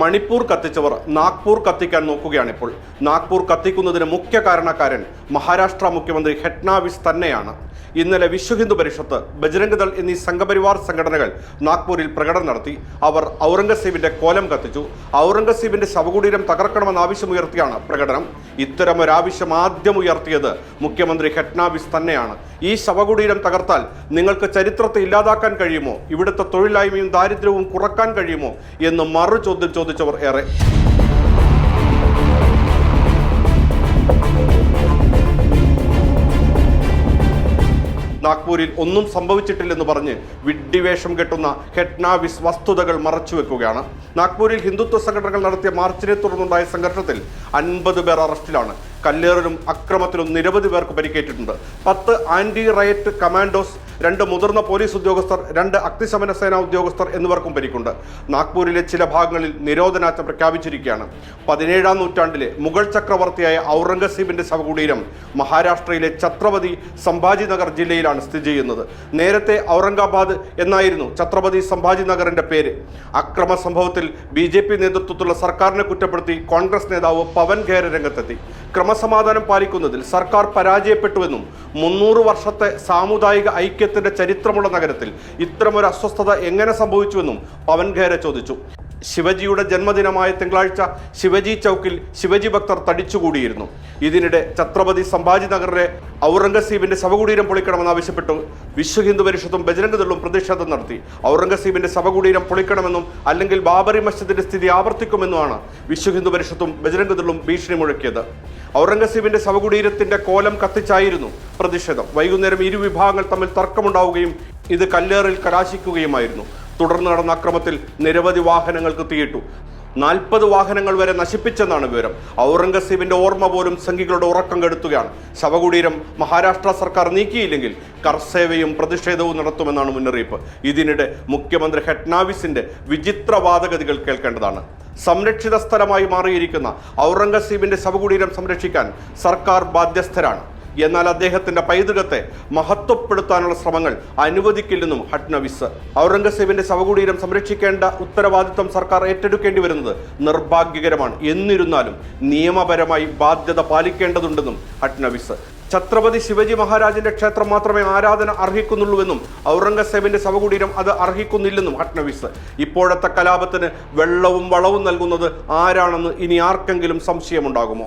മണിപ്പൂർ കത്തിച്ചവർ നാഗ്പൂർ കത്തിക്കാൻ നോക്കുകയാണിപ്പോൾ. നാഗ്പൂർ കത്തിക്കുന്നതിന് മുഖ്യ കാരണക്കാരൻ മഹാരാഷ്ട്ര മുഖ്യമന്ത്രി ഹെട്നാവിസ് തന്നെയാണ്. ഇന്നലെ വിശ്വ ഹിന്ദു പരിഷത്ത് ബജരംഗദൾ എന്നീ സംഘപരിവാർ സംഘടനകൾ നാഗ്പൂരിൽ പ്രകടനം നടത്തി. അവർ ഔറംഗസീബിന്റെ കോലം കത്തിച്ചു. ഔറംഗസീബിന്റെ ശവകുടീരം തകർക്കണമെന്ന ആവശ്യമുയർത്തിയാണ് പ്രകടനം. ഇത്തരമൊരാവശ്യം ആദ്യം ഉയർത്തിയത് മുഖ്യമന്ത്രി ഹെട്നാവിസ് തന്നെയാണ്. ഈ ശവകുടീരം തകർത്താൽ നിങ്ങൾക്ക് ചരിത്രത്തെ ഇല്ലാതാക്കാൻ കഴിയുമോ? ഇവിടുത്തെ തൊഴിലായ്മയും ദാരിദ്ര്യവും കുറയ്ക്കാൻ കഴിയുമോ? എന്ന് മറു ചോദ്യം ചോദിച്ചവർ ഏറെ. നാഗ്പൂരിൽ ഒന്നും സംഭവിച്ചിട്ടില്ലെന്ന് പറഞ്ഞ് വിഡ്ഢിവേഷം കെട്ടുന്ന ഹെഡ്നാവിസ് വസ്തുതകൾ മറച്ചുവെക്കുകയാണ് നാഗ്പൂരിൽ ഹിന്ദുത്വ സംഘടനകൾ നടത്തിയ മാർച്ചിനെ തുടർന്നുണ്ടായ സംഘർഷത്തിൽ അൻപത് പേർ അറസ്റ്റിലാണ്. കല്ലേറിലും അക്രമത്തിലും നിരവധി പേർക്ക് പരിക്കേറ്റിട്ടുണ്ട്. പത്ത് ആന്റി റയറ്റ് കമാൻഡോസ് രണ്ട് മുതിർന്ന പോലീസ് ഉദ്യോഗസ്ഥർ രണ്ട് അഗ്നിശമന സേനാ ഉദ്യോഗസ്ഥർ എന്നിവർക്കും പരിക്കുണ്ട്. നാഗ്പൂരിലെ ചില ഭാഗങ്ങളിൽ നിരോധനാജ്ഞ പ്രഖ്യാപിച്ചിരിക്കുകയാണ്. പതിനേഴാം നൂറ്റാണ്ടിലെ മുഗൾ ചക്രവർത്തിയായ ഔറംഗസീബിന്റെ ശവകുടീരം മഹാരാഷ്ട്രയിലെ ഛത്രപതി സംഭാജി നഗർ ജില്ലയിലാണ് സ്ഥിതി ചെയ്യുന്നത്. നേരത്തെ ഔറംഗാബാദ് എന്നായിരുന്നു ഛത്രപതി സംഭാജി നഗറിന്റെ പേര്. അക്രമ സംഭവത്തിൽ ബി ജെ പി നേതൃത്വത്തിലുള്ള സർക്കാരിനെ കുറ്റപ്പെടുത്തി കോൺഗ്രസ് നേതാവ് പവൻ ഖേര രംഗത്തെത്തി. ക്രമസമാധാനം പാലിക്കുന്നതിൽ സർക്കാർ പരാജയപ്പെട്ടുവെന്നും മുന്നൂറ് വർഷത്തെ സാമുദായിക ഐക്യത്തിന്റെ ചരിത്രമുള്ള നഗരത്തിൽ ഇത്തരമൊരു അസ്വസ്ഥത എങ്ങനെ സംഭവിച്ചുവെന്നും പവൻ ഖേര ചോദിച്ചു. ശിവജിയുടെ ജന്മദിനമായ തിങ്കളാഴ്ച ശിവജി ചൗക്കിൽ ശിവജി ഭക്തർ തടിച്ചുകൂടിയിരുന്നു. ഇതിനിടെ ഛത്രപതി സംഭാജി നഗറിലെ ഔറംഗസീബിന്റെ ശവകുടീരം പൊളിക്കണമെന്നാവശ്യപ്പെട്ടു വിശ്വ ഹിന്ദു പരിഷത്തും ബജരംഗദളും പ്രതിഷേധം നടത്തി. ഔറംഗസീബിന്റെ ശവകുടീരം പൊളിക്കണമെന്നും അല്ലെങ്കിൽ ബാബറി മസ്ജിദിന്റെ സ്ഥിതി ആവർത്തിക്കുമെന്നുമാണ് വിശ്വ ഹിന്ദു പരിഷത്തും ബജരംഗദളും ഭീഷണി മുഴക്കിയത്. ഔറംഗസീബിന്റെ ശവകുടീരത്തിന്റെ കോലം കത്തിച്ചായിരുന്നു പ്രതിഷേധം. വൈകുന്നേരം ഇരു വിഭാഗങ്ങൾ തമ്മിൽ തർക്കമുണ്ടാവുകയും ഇത് കല്ലേറിൽ കലാശിക്കുകയുമായിരുന്നു. തുടർന്ന് നടന്ന അക്രമത്തിൽ നിരവധി വാഹനങ്ങൾക്ക് തീയിട്ടു. നാൽപ്പത് വാഹനങ്ങൾ വരെ നശിപ്പിച്ചെന്നാണ് വിവരം. ഔറംഗസീബിന്റെ ഓർമ്മ പോലും സംഘികളുടെ ഉറക്കം കെടുത്തുകയാണ്. ശവകുടീരം മഹാരാഷ്ട്ര സർക്കാർ നീക്കിയില്ലെങ്കിൽ കർസേവയും പ്രതിഷേധവും നടത്തുമെന്നാണ് മുന്നറിയിപ്പ്. ഇതിനിടെ മുഖ്യമന്ത്രി ഹെട്നാവിസിന്റെ വിചിത്ര വാദഗതികൾ കേൾക്കേണ്ടതാണ്. സംരക്ഷിത സ്ഥലമായി മാറിയിരിക്കുന്ന ഔറംഗസീബിന്റെ ശവകുടീരം സംരക്ഷിക്കാൻ സർക്കാർ ബാധ്യസ്ഥരാണ്. എന്നാൽ അദ്ദേഹത്തിന്റെ പൈതൃകത്തെ മഹത്വപ്പെടുത്താനുള്ള ശ്രമങ്ങൾ അനുവദിക്കില്ലെന്നും ഹട്നവിസ്. ഔറംഗസേബിന്റെ ശവകുടീരം സംരക്ഷിക്കേണ്ട ഉത്തരവാദിത്വം സർക്കാർ ഏറ്റെടുക്കേണ്ടി വരുന്നത് നിർഭാഗ്യകരമാണ്. എന്നിരുന്നാലും നിയമപരമായി ബാധ്യത പാലിക്കേണ്ടതുണ്ടെന്നും ഹട്നവിസ്. ഛത്രപതി ശിവജി മഹാരാജിന്റെ ക്ഷേത്രം മാത്രമേ ആരാധന അർഹിക്കുന്നുള്ളൂവെന്നും ഔറംഗസേബിന്റെ ശവകുടീരം അത് അർഹിക്കുന്നില്ലെന്നും ഹട്നവിസ്. ഇപ്പോഴത്തെ കലാപത്തിന് വെള്ളവും വളവും നൽകുന്നത് ആരാണെന്ന് ഇനി ആർക്കെങ്കിലും സംശയമുണ്ടാകുമോ?